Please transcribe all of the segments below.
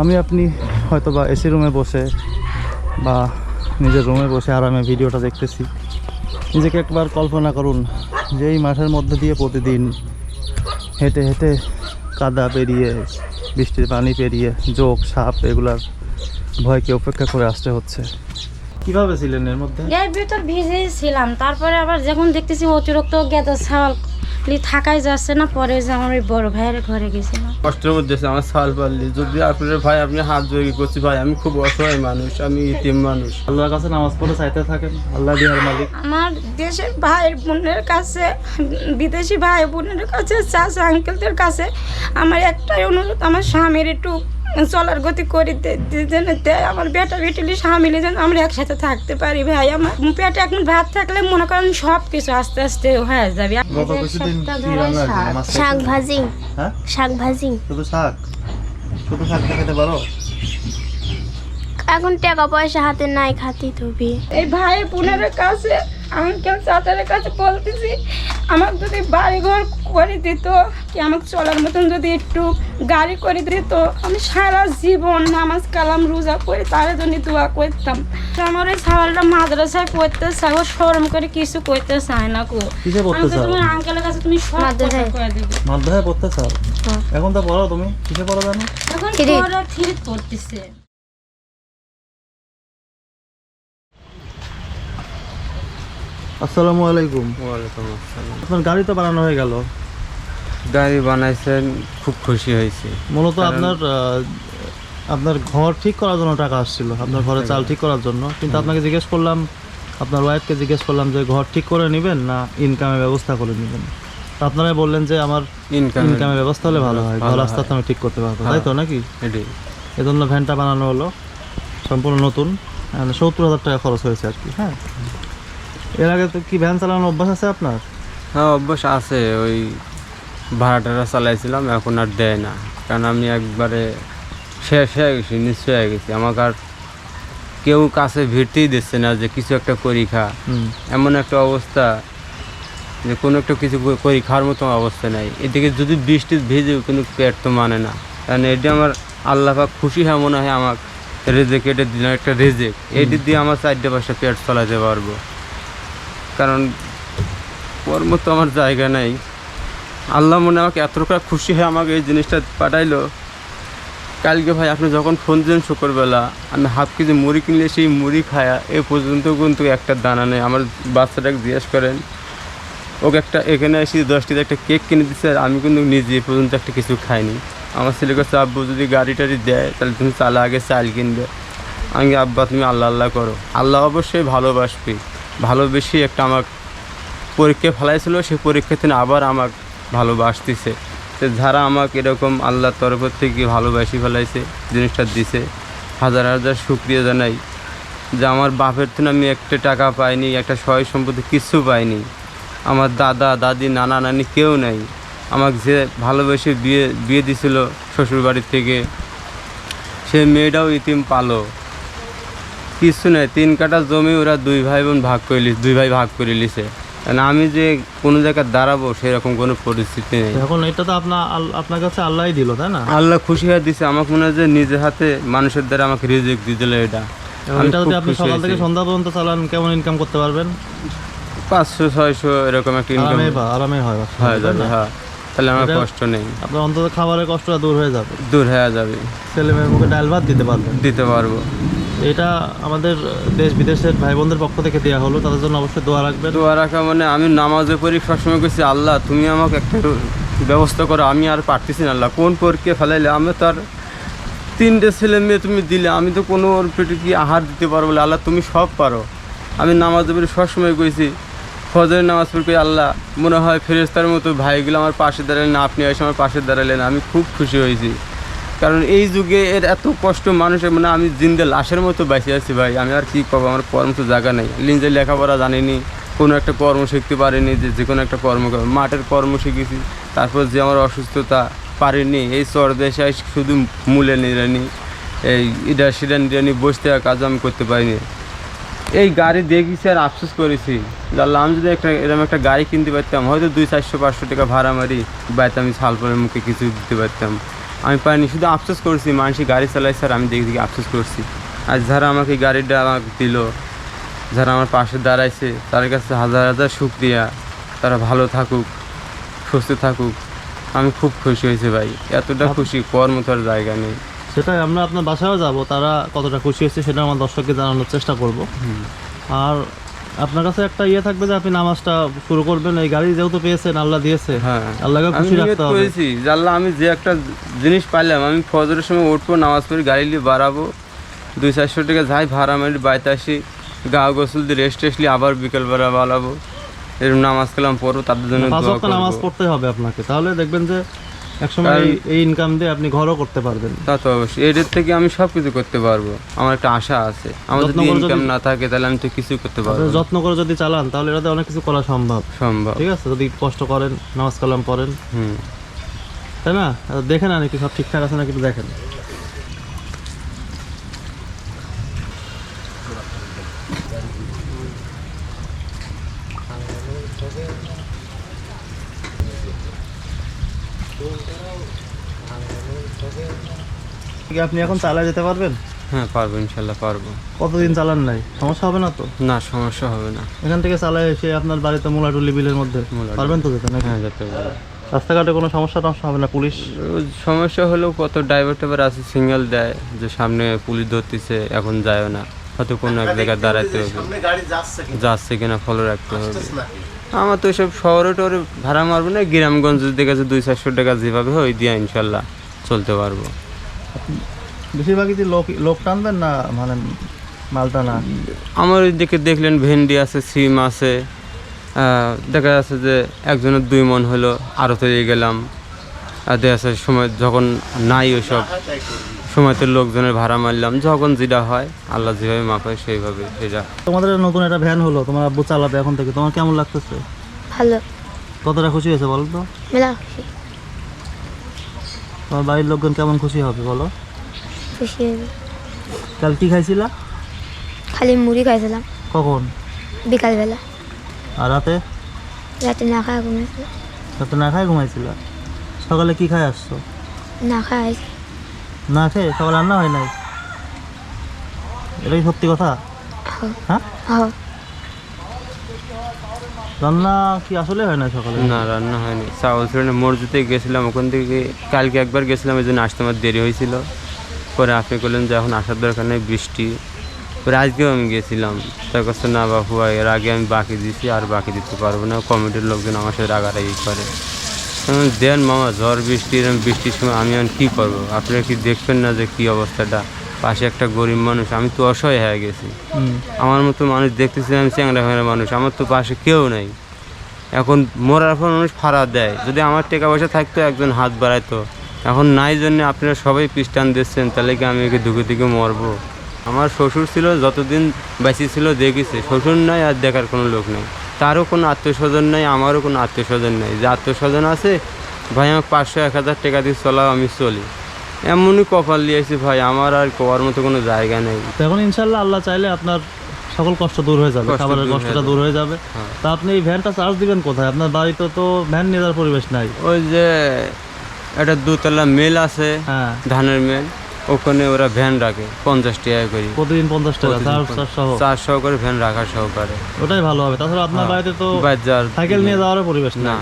আমি আপনি হয়তো বা এসি রুমে বসে বা নিজের রুমে বসে আরামে ভিডিওটা দেখতেছি। নিজেকে একবার কল্পনা করুন যে এই মাঠের মধ্যে দিয়ে প্রতিদিন হেঁটে হেঁটে কাদা পেরিয়ে, বৃষ্টির পানি পেরিয়ে, জোক, সাপ এগুলার ভয়কে উপেক্ষা করে আসতে হচ্ছে। কীভাবে ছিলেন এর মধ্যে? ভিজেই ছিলাম তারপরে আবার যখন দেখতেছি অতিরিক্ত গেদা ছাল থাকাই যাচ্ছে না পরে যে আমার ওই বড় ভাইয়ের ঘরে গেছিলাম কষ্টের মধ্যে আছে আমার সাল পারলি। যদি আপনার ভাই আপনি হাত জড়ি করছি ভাই আমি খুব অসহায় মানুষ আমি ইতিম মানুষ। আল্লাহর কাছে নামাজ পড়ে চাইতে থাকেন আল্লাহ দিয়ার মালিক। আমার দেশের ভাই বোনের কাছে বিদেশি ভাই বোনের কাছে চাচা আঙ্কেলদের কাছে আমার একটাই অনুরোধ আমার স্বামীর একটু চলার গতি করে দে- দে- যেন দেয় আমার বেটা বেটিলি স্বামীলে যেন আমরা একসাথে থাকতে পারি ভাই। আমার পেটে এখন ভাত থাকলে মনে করেন সব কিছু আস্তে আস্তে হয়ে যাবে। শাক। ভাজি। হ্যাঁ? শাক ভাজি। শুধু শাক? শুধু শাক খেতে পারো? এখন টাকা পয়সা হাতে নাই খাতি থবি এই ভাই বোনের কাছে আঙ্কেল চাচারের কাছে বলতেছি আমাকে যদি বাড়িঘর করে দিত কি আমাকে চলার মতন যদি একটু গাড়ি করে দিত আমি সারা জীবন নামাজ কালাম রোজা করে তার জন্য দোয়া করতাম। তো আমার ওই ছাগলটা মাদ্রাসায় পড়তে চাই ও শরম করে কিছু করতে চায় না কো তো তোমার আঙ্কেলের কাছে তুমি সব মাদ্রাসায়। করে দিবে। মাধ্যমে পড়তে চাও? হ্যাঁ। এখন তো পড়ো তুমি কিসে পড়ো জানো? এখন থ্রি। পড়তেছে। আসসালামু আলাইকুম। ওয়ালাইকুম আসসালাম। আপনার গাড়ি তো বানানো হয়ে গেল। গাড়ি বানাইছেন খুব খুশি হয়েছে। মূলত আপনার আপনার ঘর ঠিক করার জন্য টাকা আসছিল আপনার ঘরে চাল ঠিক করার জন্য। কিন্তু আপনাকে জিজ্ঞেস করলাম আপনার ওয়াইফকে জিজ্ঞেস করলাম যে ঘর ঠিক করে নেবেন না ইনকামের ব্যবস্থা করে নেবেন? তো আপনারাই বললেন যে আমার ইনকাম ইনকামের ব্যবস্থা হলে ভালো হয় ঘর আস্তে আস্তে আমি ঠিক করতে পারব তাই তো নাকি? এটাই এজন্য ভ্যানটা বানানো হলো সম্পূর্ণ নতুন সত্তর হাজার টাকা খরচ হয়েছে আর কি হ্যাঁ? এর আগে তো কি ভ্যান চালানোর অভ্যাস আছে আপনার? হ্যাঁ অভ্যাস আছে। ওই ভাড়া টাড়া চালাইছিলাম এখন আর দেয় না। কারণ আমি একবারে শেষ হয়ে গেছি নিশ্চয় হয়ে গেছি। আমাকে আর কেউ কাছে ভিড়তেই দিচ্ছে না যে কিছু একটা করি খা। এমন একটা অবস্থা যে কোনো একটা কিছু করি খাওয়ার মতো অবস্থা নাই। এদিকে যদি বৃষ্টি ভিজে কিন্তু পেট তো মানে না। কারণ এটি আমার আল্লাহ পাক খুশি হয় মনে হয় আমার রেজেক এটা দিলাম একটা রেজেক। এটি দিয়ে আমার চারটে পাঁচটা পেট চালাতে পারব। কারণ ওর মতো আমার জায়গা নাই। আল্লাহ মনে আমাকে এতটা খুশি হয়ে আমাকে এই জিনিসটা পাঠাইলো। কালকে ভাই আপনি যখন ফোন দিলেন শুক্রবেলা, আমি হাফ কেজি মুড়ি কিনলে সেই মুড়ি খায়া এ পর্যন্ত কিন্তু একটা দানা নেই। আমার বাচ্চাটাকে জিজ্ঞেস করেন, ওকে একটা এখানে এসে দশটিতে একটা কেক কিনে দিচ্ছে আর আমি কিন্তু নিজে পর্যন্ত একটা কিছু খাইনি। আমার ছেলে কাছে আব্বু যদি গাড়ি টাড়ি দেয়, তাহলে তুমি চালা আগে চাল কিনবে। আমি আব্বা, তুমি আল্লাহ আল্লাহ করো। আল্লাহ অবশ্যই ভালোবাসবে। ভালোবেসে একটা আমার পরীক্ষা ফেলাইছিল, সেই পরীক্ষা থেকে আবার আমাকে ভালোবাসতেছে। তো যারা আমাকে এরকম আল্লাহর তরফ থেকে ভালোবাসি ফেলাইছে, জিনিসটা দিছে, হাজার হাজার শুক্রিয়া জানাই যে আমার বাপের থেকে আমি একটা টাকা পাইনি, একটা সহায় সম্পত্তি কিচ্ছু পাইনি। আমার দাদা, দাদি, নানা, নানি কেউ নাই। আমাকে যে ভালোবেসে বিয়ে বিয়ে দিছিল শ্বশুরবাড়ির থেকে, সে মেয়েটাও ইতিম পালো। কিছু নাই তিন কাটা জমি ওরা দুই ভাই বোন ভাগ করে দুই ভাই ভাগ করে লিছে। কারণ আমি যে কোনো জায়গায় দাঁড়াবো সেরকম কোনো পরিস্থিতি নেই। এখন এটা তো আপনার আপনার কাছে আল্লাহই দিল তাই না? আল্লাহ খুশি হয়ে দিছে আমাকে মনে হয় যে নিজের হাতে মানুষের দ্বারা আমাকে রিজিক দিয়ে দিল এটা। এটা যদি আপনি সকাল থেকে সন্ধ্যা পর্যন্ত চালান কেমন ইনকাম করতে পারবেন? পাঁচশো ছয়শো এরকম একটা ইনকাম আরামে হয় হয়ে যাবে হ্যাঁ। তাহলে আমার কষ্ট নেই। আপনার অন্তত খাবারের কষ্টটা দূর হয়ে যাবে। দূর হয়ে যাবে। ছেলে মেয়ের মুখে ডাল ভাত দিতে পারবেন। দিতে পারব। এটা আমাদের দেশ বিদেশের ভাই বোনদের পক্ষ থেকে দেওয়া হলো। তাদের জন্য অবশ্যই দোয়া রাখবেন। দোয়া রাখা মানে আমি নামাজে পড়ি, সবসময় করছি আল্লাহ, তুমি আমাকে একটা ব্যবস্থা করো, আমি আর পারতেছি না, আল্লাহ। কোন পরীক্ষা ফেলাইলে আমি তো আর তিনটে ছেলে মেয়ে তুমি দিলে, আমি তো কোনো পেটে কি আহার দিতে পারব না আল্লাহ, তুমি সব পারো। আমি নামাজে পড়ি, সবসময় কইছি, ফজরের নামাজ পড়ি আল্লাহ, মনে হয় ফেরেস্তার মতো ভাইগুলো আমার পাশে দাঁড়ালেন আপনি এসে আমার পাশে দাঁড়ালেন আমি খুব খুশি হয়েছি। কারণ এই যুগে এর এত কষ্ট মানুষের মানে আমি জিন্দে লাশের মতো বেঁচে আছি ভাই। আমি আর কি করব? আমার কর্ম তো জায়গা নেই। লিঞ্জে লেখাপড়া জানিনি, কোনো একটা কর্ম শিখতে পারিনি, যে যে কোনো একটা কর্ম। মাঠের কর্ম শিখেছি। তারপর যে আমার অসুস্থতা পারিনি, এই চর দেশে শুধু মূলে নিরানি এই ইডা সিডা নিরানি বসতে কাজ আমি করতে পারিনি। এই গাড়ি দেখেছি আর আফসোস করেছি। জানলাম আমি যদি একটা এরকম একটা গাড়ি কিনতে পারতাম, হয়তো দুই চারশো, পাঁচশো টাকা ভাড়া মারি বাড়িতে আমি ছাল পরে মুখে কিছু দিতে পারতাম। আমি পাইনি শুধু আফসোস করছি মানুষই গাড়ি চালাইছে আর আমি দেখি দেখি আফসোস করছি। আর যারা আমাকে গাড়িটা আমাকে দিল যারা আমার পাশে দাঁড়াইছে তার কাছে হাজার হাজার সুখ শুক্রিয়া। তারা ভালো থাকুক সুস্থ থাকুক। আমি খুব খুশি হয়েছি ভাই এতটা খুশি কর মতো আর জায়গা নেই। সেটাই আমরা আপনার বাসায়ও যাব তারা কতটা খুশি হয়েছে সেটা আমার দর্শককে জানানোর চেষ্টা করব। আর আপনার কাছে একটা ইয়ে থাকবে যে আপনি নামাজটা শুরু করবেন এই গাড়ি যেহেতু পেয়েছেন আল্লাহ দিয়েছে। হ্যাঁ। আল্লাহকে খুশি রাখতে হবে। করেছি যে আল্লাহ আমি যে একটা জিনিস পাইলাম আমি ফজরের সময় উঠবো নামাজ পড়ি গাড়ি নিয়ে বাড়াবো দুই চারশো টাকা যাই ভাড়া মারি বাড়িতে আসি গা গোসল দিয়ে রেস্ট নিয়ে আবার বিকেলবেলা বাড়াবো এরকম নামাজ কালাম পড়ব তাদের জন্য নামাজ পড়তে হবে আপনাকে। তাহলে দেখবেন যে একসময় এই- ইনকাম দিয়ে আপনি ঘরও করতে পারবেন। তা তো অবশ্যই। এটার থেকে আমি সব কিছু করতে পারব। আমার একটা আশা আছে। আমার যদি ইনকাম না থাকে তাহলে আমি তো কিছু করতে পারব যত্ন করে যদি চালান তাহলে এটাতে অনেক কিছু করা সম্ভব। সম্ভব। ঠিক আছে? যদি কষ্ট করেন নামাজ কালাম পড়েন। হুম। তাই না? দেখেন আর কি সব ঠিকঠাক আছে নাকি একটু দেখেন ঠিক আছে, আপনি এখন চালায় যেতে পারবেন? হ্যাঁ পারব ইনশাল্লাহ পারব। কতদিন চালান নাই? সমস্যা হবে না তো? না সমস্যা হবে না। এখান থেকে চালায় এসে আপনার বাড়িতে মোলাটুলি বিলের মধ্যে পারবেন তো যেতে নাকি? হ্যাঁ যেতে পারব। রাস্তাঘাটে কোনো সমস্যা টমস্যা হবে না পুলিশ? সমস্যা হলেও কত ড্রাইভার টাইভার আছে সিঙ্গেল দেয় যে সামনে পুলিশ ধরতেছে এখন যায় না। হয়তো কোনো এক জায়গায় দাঁড়াতে হবে। যাচ্ছে কিনা? ফলো রাখতে হবে। আমার তো এসব শহরে টরে ভাড়া মারবো না গ্রামগঞ্জ দেখে দুই চারশো টাকা যেভাবে হয় ওই দিয়ে ইনশাল্লাহ চলতে পারব। বেশিরভাগই যে লোক লোক টানবেন না মানে মালটা না? আমার ওইদিকে দেখলেন ভেন্ডি আছে সিম আছে দেখা যাচ্ছে যে একজনের দুই মন হলো আরও তৈরি গেলাম। আর দেখা যাচ্ছে সময় যখন নাই ওইসব সময়তে লোকজনের ভাড়া মারলাম যখন যেটা হয় আল্লাহ যেভাবে মাপায় সেইভাবে সেটা। তোমাদের নতুন একটা ভ্যান হলো তোমার আব্বু চালাবে এখন থেকে তোমার কেমন লাগতেছে? ভালো। কতটা খুশি হয়েছে বলো তো? মেলা খুশি। তোমার বাড়ির লোকজন কেমন খুশি হবে বলো? খুশি কাল কি খাইছিলা? খালি মুড়ি খাইছিলাম। কখন? বিকালবেলা। আর রাতে? রাতে না খাওয়া ঘুমিয়েছিল রাতে না খাই ঘুমাইছিলা? সকালে কি খাই আসছো? না হয়েছে না খেয়ে সকালে রান্না হয় নাই? এটা কি সত্যি কথা? হ্যাঁ? হ্যাঁ রান্না কি আসলে হয় না সকালে? না, রান্না হয়নি। চাউল ছিল মসজিদে গেছিলাম। ওখান থেকে কালকে একবার গেছিলাম, এই জন্য আসতে আমার দেরি হয়েছিল। পরে আপনি করলেন যে এখন আসার দরকার নেই, বৃষ্টি। পরে আজকেও আমি গেছিলাম। তার কাছে না বাপু এর আগে আমি বাকি দিছি, আর বাকি দিতে পারব না। কমিটির লোকজন আমার সাথে রাগারাগি করে। দেন মামা, ঝড় বৃষ্টি এরকম বৃষ্টির সময় আমি এখন কী করব? আপনারা কি দেখবেন না যে কী অবস্থাটা? পাশে একটা গরিব মানুষ আমি তো অসহায় হয়ে গেছি। আমার মতো মানুষ দেখতেছি আমি চ্যাংরা ফ্যাংরা মানুষ আমার তো পাশে কেউ নাই। এখন মরার পর মানুষ ফাড়া দেয়। যদি আমার টাকা পয়সা থাকতো একজন হাত বাড়াইতো। এখন নাই জন্য আপনারা সবাই পিস্টান দিচ্ছেন তাহলে কি আমি একে দুঃখে দিকে মরবো? আমার শ্বশুর ছিল যতদিন বেঁচে ছিল দেখেছে। শ্বশুর নাই আর দেখার কোনো লোক নেই। তারও কোনো আত্মীয় স্বজন নেই আমারও কোনো আত্মীয় স্বজন নেই। যে আত্মীয় স্বজন আছে ভাই আমার পাঁচশো এক হাজার টাকা দিয়ে চলাও আমি চলি। এমনই কপাল দিয়েছি ভাই আমার আর কোয়ার মতো কোনো জায়গা নেই। এখন ইনশাল্লাহ আল্লাহ চাইলে আপনার সকল কষ্ট দূর হয়ে যাবে খাবারের কষ্টটা দূর হয়ে যাবে। হ্যাঁ। তা আপনি এই ভ্যানটা চার্জ দিবেন কোথায়? আপনার বাড়িতে তো ভ্যান নিয়ে যাওয়ার পরিবেশ নাই। ওই যে একটা দুতলা মিল আছে হ্যাঁ। ধানের মেল ওখানে ওরা ভ্যান রাখে পঞ্চাশ টাকা করে। প্রতিদিন পঞ্চাশ টাকা সহ। চারশো করে ভ্যান রাখার সহকারে। ওটাই ভালো হবে। তাছাড়া আপনার বাড়িতে তো সাইকেল নিয়ে যাওয়ার পরিবেশ না।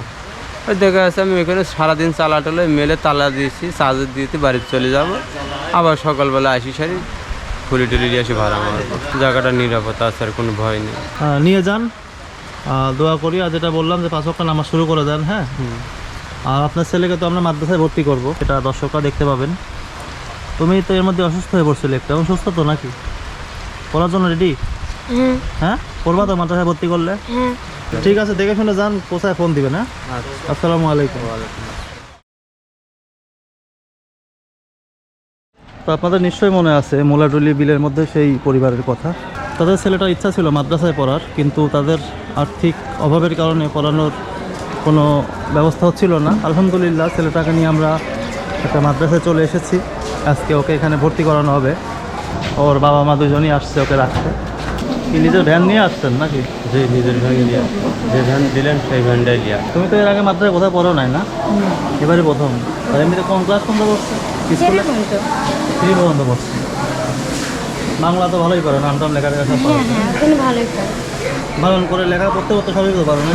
ওই দেখা যাচ্ছে আমি এখানে সারাদিন চালাটালে মেলে তালা দিয়েছি চার্জার দিয়েছি বাড়িতে চলে যাব। আবার সকালবেলা আসি সারি খুলি টুলি দিয়ে আসি ভাড়া মারবো। জায়গাটা নিরাপত্তা আছে আর কোনো ভয় নেই। হ্যাঁ, নিয়ে যান। দোয়া করি আর যেটা বললাম যে পাঁচ ওয়াক্ত নামাজ শুরু করে দেন হ্যাঁ? আর আপনার ছেলেকে তো আমরা মাদ্রাসায় ভর্তি করব এটা দর্শকরা দেখতে পাবেন। তুমি তো এর মধ্যে অসুস্থ হয়ে পড়ছিলে একটু সুস্থ তো নাকি? পড়ার জন্য রেডি হ্যাঁ? পড়বা তো মাদ্রাসায় ভর্তি করলে? ঠিক আছে দেখে শুনে যান কোথায় ফোন দিবেন হ্যাঁ? আসসালামু আলাইকুম। তো আপনাদের নিশ্চয়ই মনে আছে মোলাডুলি বিলের মধ্যে সেই পরিবারের কথা। তাদের ছেলেটার ইচ্ছা ছিল মাদ্রাসায় পড়ার কিন্তু তাদের আর্থিক অভাবের কারণে পড়ানোর কোনো ব্যবস্থা হচ্ছিল না। আলহামদুলিল্লাহ ছেলেটাকে নিয়ে আমরা একটা মাদ্রাসায় চলে এসেছি। আজকে ওকে এখানে ভর্তি করানো হবে। ওর বাবা মা দুজনই আসছে ওকে রাখতে। কি নিজের ভ্যান নিয়ে আসছেন নাকি? যে নিজের ভাগে লিয়া যে ভ্যান দিলেন সেই ভ্যানটাই লিয়া তুমি তো এর আগে মাত্রায় কোথাও পড়ো নাই না? এবারে প্রথম। আর এমনিতে কোন ক্লাস কোনটা করছ স্কুলে? পর্যন্ত। থ্রি পর্যন্ত পড়ছে। বাংলা তো ভালোই পারে নাম টাম লেখা লেখা সব পারে হ্যাঁ হ্যাঁ ভালোই পড়ে। করে লেখা পড়তে পড়তে সবই তো পারো না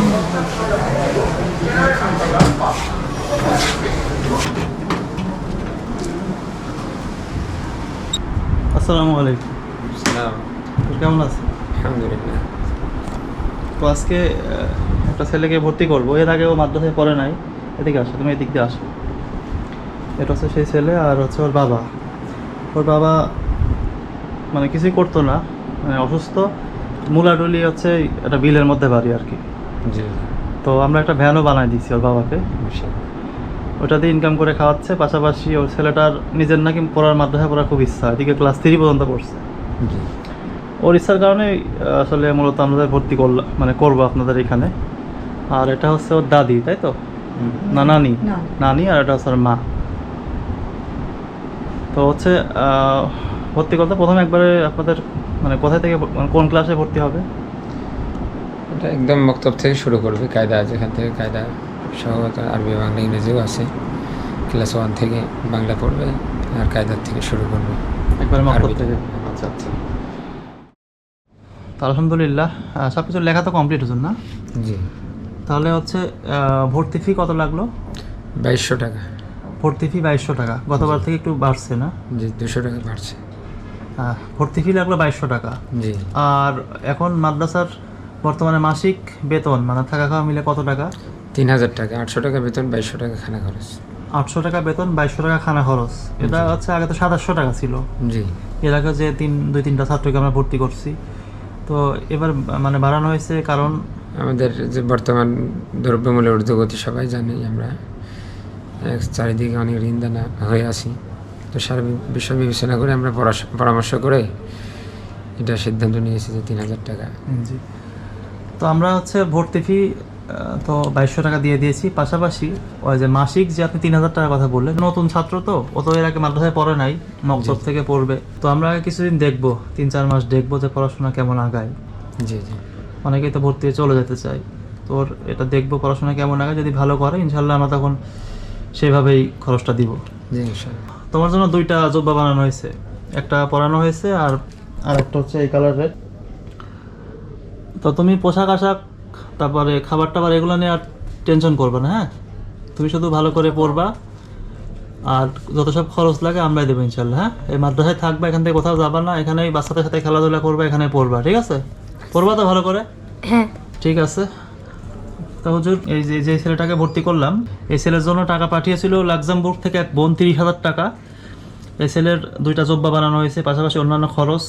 আসসালামু আলাইকুম। কেমন আছে? আলহামদুলিল্লাহ। তো আজকে একটা ছেলেকে ভর্তি করব। এর আগে ও মাদ্রাসায় পড়ে নাই। এদিকে আসো তুমি এদিক দিয়ে আসো। এটা হচ্ছে সেই ছেলে আর হচ্ছে ওর বাবা। ওর বাবা মানে কিছুই করতো না মানে অসুস্থ। মূলাডুলি হচ্ছে একটা বিলের মধ্যে বাড়ি আর কি। তো আমরা একটা ভ্যানও বানাই দিয়েছি ওর বাবাকে। ওটা দিয়ে ইনকাম করে খাওয়াচ্ছে। পাশাপাশি ওর ছেলেটার নিজের নাকি পড়ার মাদ্রাসায় পড়ার খুব ইচ্ছা। এদিকে ক্লাস থ্রি পর্যন্ত পড়ছে। ওর ইচ্ছার কারণে আসলে মূলত আমাদের ভর্তি করলাম মানে করব আপনাদের এখানে। আর এটা হচ্ছে ওর দাদি তাই তো? না নানি? নানি আর এটা হচ্ছে ওর মা। তো হচ্ছে ভর্তি করতে প্রথমে একবারে আপনাদের মানে কোথায় থেকে মানে কোন ক্লাসে ভর্তি হবে? এটা একদম মক্তব থেকে শুরু করবে কায়দা যেখান থেকে কায়দা সহগত আরবি বাংলা ইংরেজিও আছে। ক্লাস ওয়ান থেকে বাংলা পড়বে আর কায়দার থেকে শুরু করবে। একবারে মক্তব থেকে। আচ্ছা আচ্ছা। তো আলহামদুলিল্লাহ সব কিছু লেখা তো কমপ্লিট হচ্ছে না? জি। তাহলে হচ্ছে ভর্তি ফি কত লাগল? বাইশশো টাকা। ভর্তি ফি বাইশশো টাকা। গতবার থেকে একটু বাড়ছে না? জি দুশো টাকা বাড়ছে। ভর্তি ফি লাগল বাইশশো টাকা। জি। আর এখন মাদ্রাসার বর্তমানে মাসিক বেতন মানে থাকা খাওয়া মিলে কত টাকা? তিন হাজার টাকা আটশো টাকা বেতন বাইশশো টাকা খানা খরচ। আটশো টাকা বেতন বাইশশো টাকা খানা খরচ। এটা হচ্ছে আগে তো সাতাশশো টাকা ছিল। জি। এর আগে যে তিন দুই তিনটা ছাত্রকে আমরা ভর্তি করছি। তো এবার মানে বাড়ানো হয়েছে কারণ আমাদের যে বর্তমান দ্রব্যমূল্যের ঊর্ধ্বগতি সবাই জানি আমরা এক চারিদিকে অনেক ঋণদানা হয়ে আছি। তো সারা বিষয় বিবেচনা করে আমরা পরামর্শ করে এটা সিদ্ধান্ত নিয়েছি যে তিন হাজার টাকা। জি। তো আমরা হচ্ছে ভর্তি ফি তো বাইশশো টাকা দিয়ে দিয়েছি। পাশাপাশি ওই যে মাসিক যে আপনি তিন হাজার টাকার কথা বললেন নতুন ছাত্র তো ও তো এর আগে মাদ্রাসায় পড়ে নাই মকসদ থেকে পড়বে। তো আমরা কিছুদিন দেখব তিন চার মাস দেখব যে পড়াশোনা কেমন আগায়। জি জি। অনেকেই তো ভর্তি হয়ে চলে যেতে চায়। তোর এটা দেখব পড়াশোনা কেমন আগে যদি ভালো করে ইনশাল্লাহ আমরা তখন সেভাবেই খরচটা দিব। জি তোমার জন্য দুইটা জব্বা বানানো হয়েছে। একটা পরানো হয়েছে আর আর একটা হচ্ছে এই কালারের তো তুমি পোশাক আশাক তারপরে খাবার টাবার এগুলো নিয়ে আর টেনশন করবে না হ্যাঁ? তুমি শুধু ভালো করে পড়বা আর যত সব খরচ লাগে আমরাই দেবো ইনশাল্লাহ হ্যাঁ? এই মাদ্রাসায় থাকবা এখান থেকে কোথাও যাবা না এখানেই বাচ্চাদের সাথে খেলাধুলা করবা এখানে পড়বা ঠিক আছে? পড়বা তো ভালো করে? হ্যাঁ। ঠিক আছে। তো হুজুর এই যে যে ছেলেটাকে ভর্তি করলাম এই ছেলের জন্য টাকা পাঠিয়েছিল লাক্সামবুর্গ থেকে এক বোন তিরিশ হাজার টাকা। এই ছেলের দুইটা জব্বা বানানো হয়েছে পাশাপাশি অন্যান্য খরচ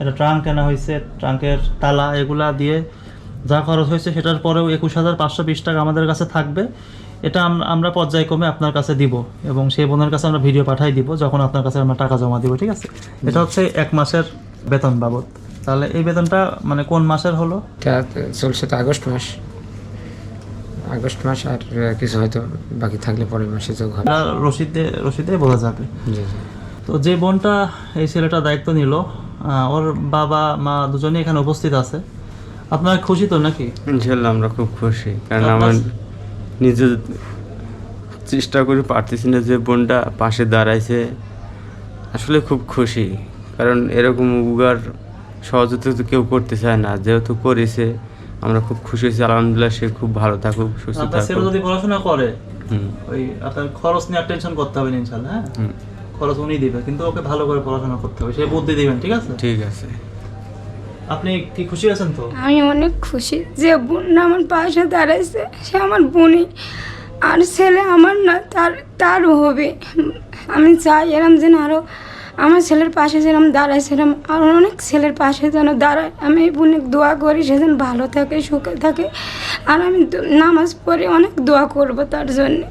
একটা ট্রাঙ্ক কেনা হয়েছে ট্রাঙ্কের তালা এগুলা দিয়ে যা খরচ হয়েছে সেটার পরেও একুশ হাজার পাঁচশো বিশ টাকা আমাদের কাছে থাকবে। এটা আমরা পর্যায়ক্রমে আপনার কাছে দিব এবং সেই বোনের কাছে আমরা ভিডিও পাঠাই দিব যখন আপনার কাছে আমরা টাকা জমা দিব ঠিক আছে? এটা হচ্ছে এক মাসের বেতন বাবদ। তাহলে এই বেতনটা মানে কোন মাসের হলো? চলছে তো আগস্ট মাস। আগস্ট মাস আর কিছু হয়তো বাকি থাকলে পরের মাসে যোগ হবে। রশিদে রশিদে বোঝা যাবে। তো যে বোনটা এই ছেলেটা দায়িত্ব নিল ওর বাবা মা দুজনেই এখানে উপস্থিত আছে। আপনারা খুশি তো নাকি? ইনশাল্লাহ আমরা খুব খুশি। কারণ আমার নিজে চেষ্টা করে পারতেছি না যে বোনটা পাশে দাঁড়াইছে। আসলে খুব খুশি। কারণ এরকম উগার সহযোগিতা তো কেউ করতে চায় না। যেহেতু করেছে আমরা খুব খুশি হয়েছি। আলহামদুলিল্লাহ সে খুব ভালো থাকুক সুস্থ থাকুক। যদি পড়াশোনা করে হুম। ওই আপনার খরচ নিয়ে টেনশন করতে হবে না ইনশাল্লাহ হ্যাঁ? খরচ উনি দিবে কিন্তু ওকে ভালো করে পড়াশোনা করতে হবে। সে বুদ্ধি দিবেন ঠিক আছে? ঠিক আছে। আপনি কি খুশি আছেন তো? আমি অনেক খুশি যে বোনটা আমার পাশে দাঁড়াইছে। সে আমার বোনই। আর ছেলে আমার না তার তারও হবে। আমি চাই এরম যেন আরও আমার ছেলের পাশে যেরকম সেরম আর অনেক ছেলের পাশে যেন দাঁড়ায়। আমি এই বোনের দোয়া করি সে যেন ভালো থাকে সুখে থাকে। আর আমি নামাজ পড়ে অনেক দোয়া করব তার জন্যে।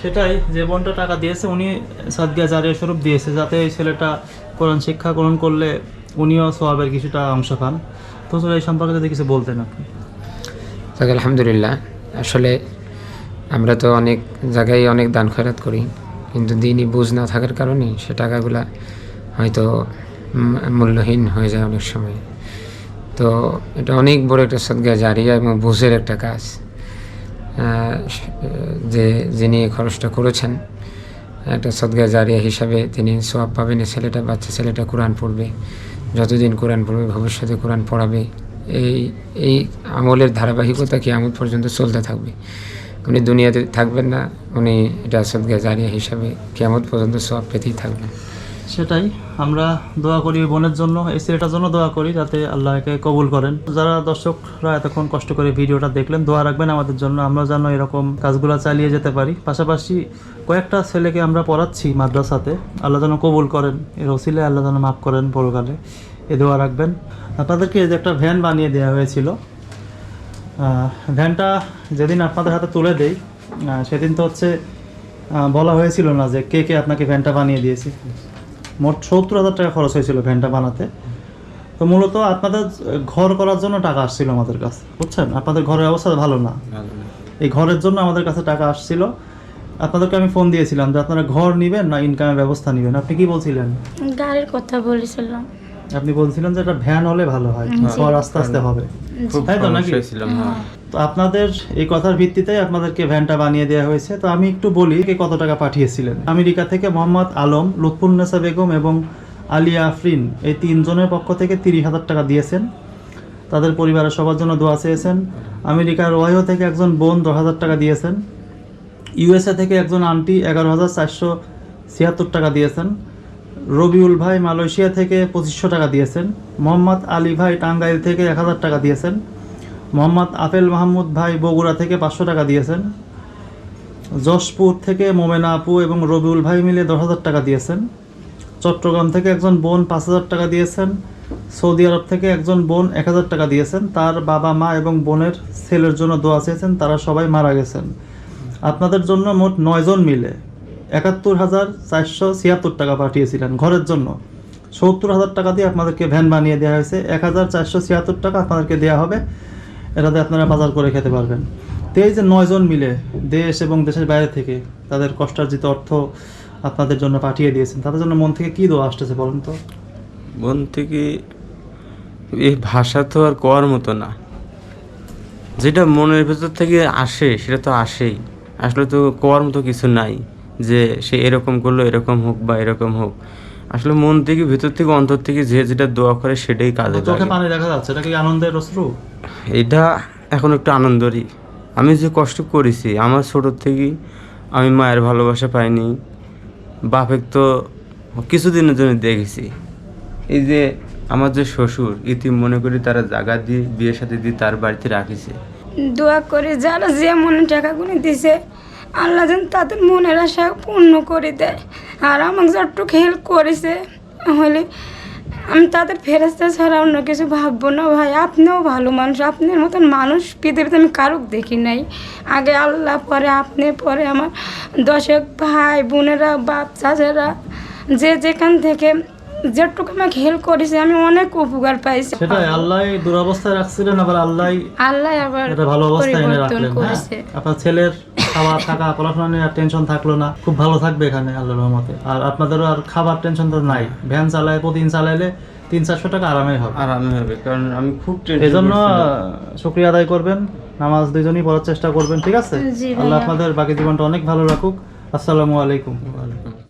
সেটাই যে বোনটা টাকা দিয়েছে উনি সাদগিয়া জারিয়া স্বরূপ দিয়েছে যাতে এই ছেলেটা কোরআন শিক্ষা গ্রহণ করলে উনিও সবাবের কিছুটা অংশ পান তো এই সম্পর্কে যদি কিছু বলতেন আপনি। আলহামদুলিল্লাহ। আসলে আমরা তো অনেক জায়গায় অনেক দান খয়রাত করি। কিন্তু দিনই বুঝ না থাকার কারণে সে টাকাগুলা হয়তো মূল্যহীন হয়ে যায় অনেক সময়। তো এটা অনেক বড় একটা সদ্গা জারিয়া এবং বুঝের একটা কাজ। যে যিনি খরচটা করেছেন, একটা সদগা জারিয়া হিসাবে তিনি সোয়াব পাবেন ছেলেটা, বাচ্চা ছেলেটা কোরআন পড়বে। যতদিন কোরআন পড়বে, ভবিষ্যতে কোরআন পড়াবে, এই এই আমলের ধারাবাহিকতা কি আমল পর্যন্ত চলতে থাকবে। উনি দুনিয়াতে থাকবেন না, উনি এটা সদ্গা জারিয়া হিসাবে কেমন পর্যন্ত সব পেতেই থাকবেন। সেটাই আমরা দোয়া করি বোনের জন্য, এই ছেলেটার জন্য দোয়া করি যাতে আল্লাহকে কবুল করেন। যারা দর্শকরা এতক্ষণ কষ্ট করে ভিডিওটা দেখলেন, দোয়া রাখবেন আমাদের জন্য, আমরা যেন এরকম কাজগুলো চালিয়ে যেতে পারি। পাশাপাশি কয়েকটা ছেলেকে আমরা পড়াচ্ছি মাদ্রাসাতে, আল্লাহ যেন কবুল করেন, এর ওসিলে আল্লাহ যেন মাফ করেন পরকালে। এ দোয়া রাখবেন। আপনাদেরকে যে একটা ভ্যান বানিয়ে দেওয়া হয়েছিল। ভ্যানটা যেদিন আপনাদের হাতে তুলে দেই সেদিন তো হচ্ছে বলা হয়েছিল না যে কে কে আপনাকে ভ্যানটা বানিয়ে দিয়েছে। মোট সত্তর হাজার টাকা খরচ হয়েছিল ভ্যানটা বানাতে। তো মূলত আপনাদের ঘর করার জন্য টাকা আসছিল আমাদের কাছে বুঝছেন? আপনাদের ঘরের অবস্থা ভালো না। এই ঘরের জন্য আমাদের কাছে টাকা আসছিল। আপনাদেরকে আমি ফোন দিয়েছিলাম যে আপনারা ঘর নিবেন না ইনকামের ব্যবস্থা নিবেন? আপনি কি বলছিলেন? গাড়ির কথা বলেছিলাম। আপনি বলছিলেন যে একটা ভ্যান হলে ভালো হয় ঘর আস্তে আস্তে হবে। তাই তো নাকি? হ্যাঁ। তো আপনাদের এই কথার ভিত্তিতে আপনাদেরকে ভ্যানটা বানিয়ে দেওয়া হয়েছে। তো আমি একটু বলি কে কত টাকা পাঠিয়েছিলেন। আমেরিকা থেকে মোহাম্মদ আলম লুৎফুন্নেসা বেগম এবং আলিয়া আফরিন এই তিনজনের পক্ষ থেকে তিরিশ হাজার টাকা দিয়েছেন। তাদের পরিবারের সবার জন্য দোয়া চেয়েছেন। আমেরিকার ওয়াইও থেকে একজন বোন দশ হাজার টাকা দিয়েছেন। ইউএসএ থেকে একজন আন্টি এগারো হাজার চারশো ছিয়াত্তর টাকা দিয়েছেন। রবিউল ভাই মালয়েশিয়া থেকে পঁচিশশো টাকা দিয়েছেন। মোহাম্মদ আলী ভাই টাঙ্গাইল থেকে এক হাজার টাকা দিয়েছেন। মোহাম্মদ আফেল মাহমুদ ভাই বগুড়া থেকে পাঁচশো টাকা দিয়েছেন। যশপুর থেকে মোমেনা আপু এবং রবিউল ভাই মিলে দশ হাজার টাকা দিয়েছেন। চট্টগ্রাম থেকে একজন বোন পাঁচ হাজার টাকা দিয়েছেন। সৌদি আরব থেকে একজন বোন এক হাজার টাকা দিয়েছেন। তার বাবা, মা এবং বোনের ছেলের জন্য দোয়া চেয়েছেন, তারা সবাই মারা গেছেন। আপনাদের জন্য মোট নয়জন মিলে। একাত্তর হাজার চারশো ছিয়াত্তর টাকা পাঠিয়েছিলেন ঘরের জন্য। সত্তর হাজার টাকা দিয়ে আপনাদেরকে ভ্যান বানিয়ে দেওয়া হয়েছে। এক হাজার চারশো ছিয়াত্তর টাকা আপনাদেরকে দেওয়া হবে। এটাতে আপনারা বাজার করে খেতে পারবেন। তো এই যে নয়জন মিলে দেশ এবং দেশের বাইরে থেকে তাদের কষ্টার্জিত অর্থ আপনাদের জন্য পাঠিয়ে দিয়েছেন, তাদের জন্য মন থেকে কী দোয়া আসতেছে বলুন তো? মন থেকে এই ভাষা তো আর কোয়ার মতো না। যেটা মনের ভেতর থেকে আসে, সেটা তো আসেই। আসলে তো কোয়ার মতো কিছু নাই। যে সে এরকম করল এরকম হোক বা এরকম হোক। আসলে মন থেকে ভিতর থেকে অন্তর থেকে যে যেটা দোয়া করে সেটাই কাজে চোখে লাগে। পানি দেখা যাচ্ছে এটা কি আনন্দের অশ্রু? এটা এখন একটু আনন্দেরই। আমি যে কষ্ট করেছি আমার ছোটোর থেকেই আমি মায়ের ভালোবাসা পাইনি। বাপের তো কিছুদিনের জন্য দেখেছি। এই যে আমার যে শ্বশুর ইতি মনে করি তারা জায়গা দিয়ে বিয়ের সাথে দিয়ে তার বাড়িতে রাখিছে। দোয়া করে যারা যে মনে টাকাগুলো দিছে আল্লাহ যেন তাদের মনের আশা পূর্ণ করে দেয়। আর আমাকে যতটুকু হেল্প করেছে হলে আমি তাদের ফেরস্তা ছাড়া অন্য কিছু ভাববো না ভাই। আপনিও ভালো মানুষ আপনার মতন মানুষ পৃথিবীতে আমি কারুক দেখি নাই। আগে আল্লাহ পরে আপনি পরে আমার দশেক ভাই বোনেরা বাপ চাচারা যে যেখান থেকে যেটুকু আমাকে হেল্প করেছে আমি অনেক উপকার পাইছি। সেটাই আল্লাহ দুরবস্থায় রাখছিলেন আবার আল্লাহ আল্লাহ আবার ভালো অবস্থায় এনে পরিবর্তন রাখলেন হ্যাঁ করেছে। আপনার ছেলের খাওয়া থাকা পড়াশোনা নিয়ে আর টেনশন থাকল না। খুব ভালো থাকবে এখানে আল্লাহর রহমতে। আর আপনাদেরও আর খাবার টেনশন তো নাই। ভ্যান চালায় প্রতিদিন চালাইলে তিন চারশো টাকা আরামে হবে। আরামে হবে কারণ আমি খুব এই জন্য। শুক্রিয়া আদায় করবেন। নামাজ দুইজনই পড়ার চেষ্টা করবেন ঠিক আছে? আল্লাহ আপনাদের বাকি জীবনটা অনেক ভালো রাখুক। আসসালামু আলাইকুম। ওয়ালাইকুম